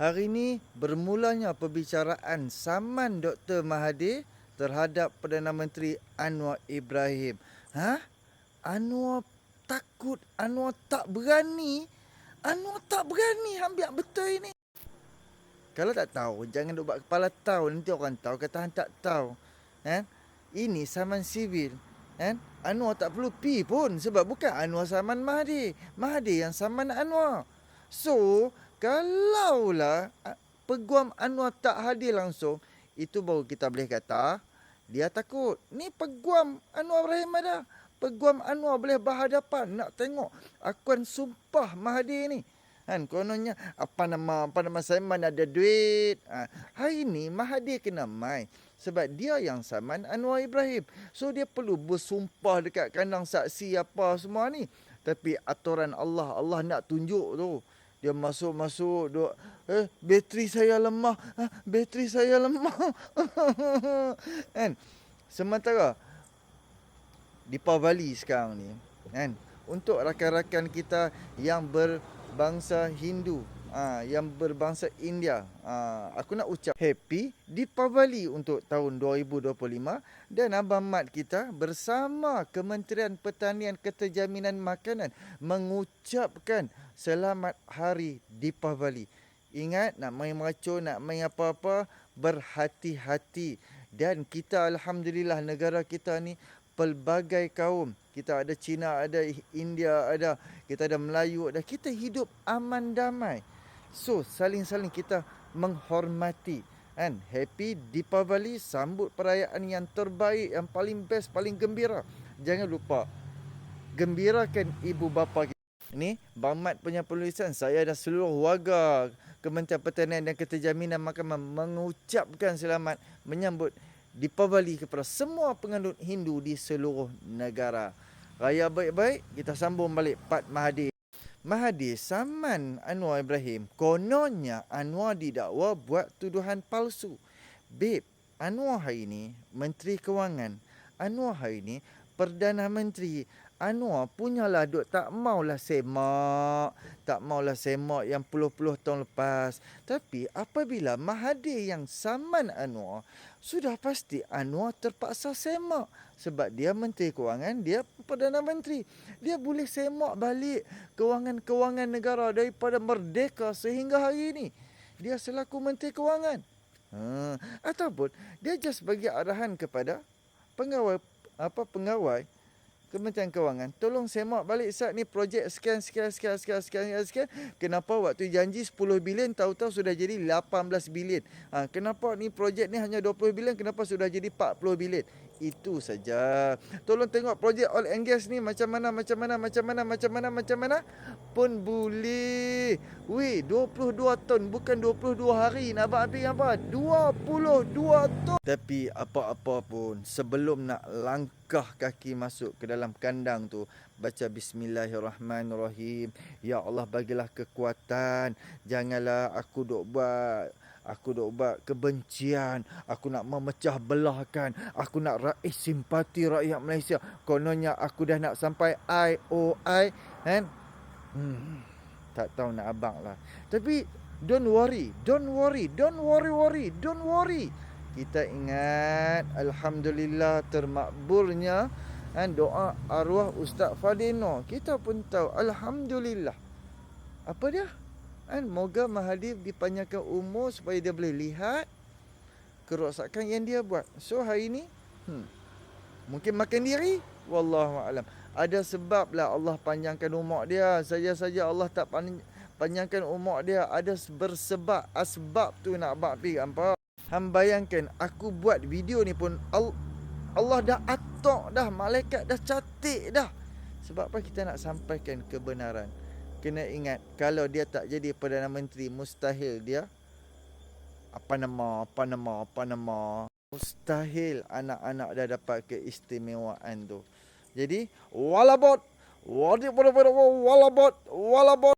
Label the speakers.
Speaker 1: Hari ini bermulanya perbicaraan saman Dr. Mahathir terhadap Perdana Menteri Anwar Ibrahim. Ha? Anwar takut, Anwar tak berani. Anwar tak berani ambil betul ini. Kalau tak tahu, jangan duk buat kepala tahu. Nanti orang tahu, kata hang tak tahu. Kan? Ini saman sivil. Kan? Anwar tak perlu pi pun sebab bukan Anwar saman Mahathir. Mahathir yang saman Anwar. So, kalaulah ah, peguam Anwar tak hadir langsung, itu baru kita boleh kata dia takut. Ni peguam Anwar Ibrahim ada. Peguam Anwar boleh berhadapan nak tengok akuan sumpah Mahathir ni. Kan kononnya apa nama apa nama Saiman ada duit. Ha, hari ni Mahathir kena mai sebab dia yang saman Anwar Ibrahim. So dia perlu bersumpah dekat kandang saksi apa semua ni. Tapi aturan Allah, Allah nak tunjuk tu. Dia masuk-masuk duk eh bateri saya lemah. Ha, bateri saya lemah. kan? Sementara di Pavali sekarang ni kan untuk rakan-rakan kita yang berbangsa Hindu ha, yang berbangsa India ha, aku nak ucap happy di Pavali untuk tahun 2025 dan Abang Mat kita bersama Kementerian Pertanian Keterjaminan Makanan mengucapkan selamat hari di Pavali ingat nak main meracun nak main apa-apa berhati-hati dan kita alhamdulillah negara kita ni pelbagai kaum. Kita ada Cina, ada India, ada kita ada Melayu, ada kita hidup aman damai. So, saling-saling kita menghormati kan happy Deepavali sambut perayaan yang terbaik yang paling best paling gembira jangan lupa gembirakan ibu bapa kita ni Bang Mat punya penulisan saya dan seluruh warga Kementerian Pertanian dan Keterjaminan Makanan mengucapkan selamat menyambut Deepavali kepada semua penganut Hindu di seluruh negara. Raya baik-baik, kita sambung balik Pat Mahathir. Mahathir saman Anwar Ibrahim. Kononnya Anwar didakwa buat tuduhan palsu. Babe, Anwar hari ini Menteri Kewangan. Anwar hari ini Perdana Menteri. Anwar punyalah duk tak maulah semak. Tak maulah semak yang puluh-puluh tahun lepas. Tapi apabila Mahathir yang saman Anwar, sudah pasti Anwar terpaksa semak. Sebab dia Menteri Kewangan, dia Perdana Menteri. Dia boleh semak balik kewangan-kewangan negara daripada merdeka sehingga hari ini. Dia selaku Menteri Kewangan. Ha, ataupun dia just bagi arahan kepada pengawal apa pengawal Kementerian Kewangan, tolong semak balik saat ni projek sekian sekian sekian sekian sekian sekian. Kenapa waktu janji 10 bilion tahu-tahu sudah jadi 18 bilion. Ha, kenapa ni projek ni hanya 20 bilion kenapa sudah jadi 40 bilion. Itu saja. Tolong tengok projek oil and gas ni macam mana macam mana macam mana macam mana macam mana pun boleh. Weh, 22 ton bukan 22 hari nak buat habis apa? 22 ton. Tapi apa-apa pun sebelum nak langkah kaki masuk ke dalam kandang tu baca bismillahirrahmanirrahim. Ya Allah bagilah kekuatan. Janganlah aku duk buat Aku duk buat kebencian. Aku nak memecah belahkan. Aku nak raih simpati rakyat Malaysia. Kononnya aku dah nak sampai IOI. Kan? Hmm, tak tahu nak abang lah. Tapi don't worry. Don't worry. Don't worry worry. Don't worry. Kita ingat Alhamdulillah termakburnya kan, doa arwah Ustaz Fadino. Kita pun tahu Alhamdulillah. Apa dia? Kan moga Mahathir dipanjangkan umur supaya dia boleh lihat kerosakan yang dia buat. So hari ini hmm, mungkin makan diri wallahu alam. Ada sebab lah Allah panjangkan umur dia. Saja-saja Allah tak panjangkan umur dia. Ada bersebab asbab tu nak buat pi apa. Ham bayangkan aku buat video ni pun Allah dah atok dah malaikat dah catik dah. Sebab apa kita nak sampaikan kebenaran kena ingat kalau dia tak jadi perdana menteri mustahil dia apa nama apa nama apa nama mustahil anak-anak dah dapat keistimewaan tu. Jadi walabot walabot walabot walabot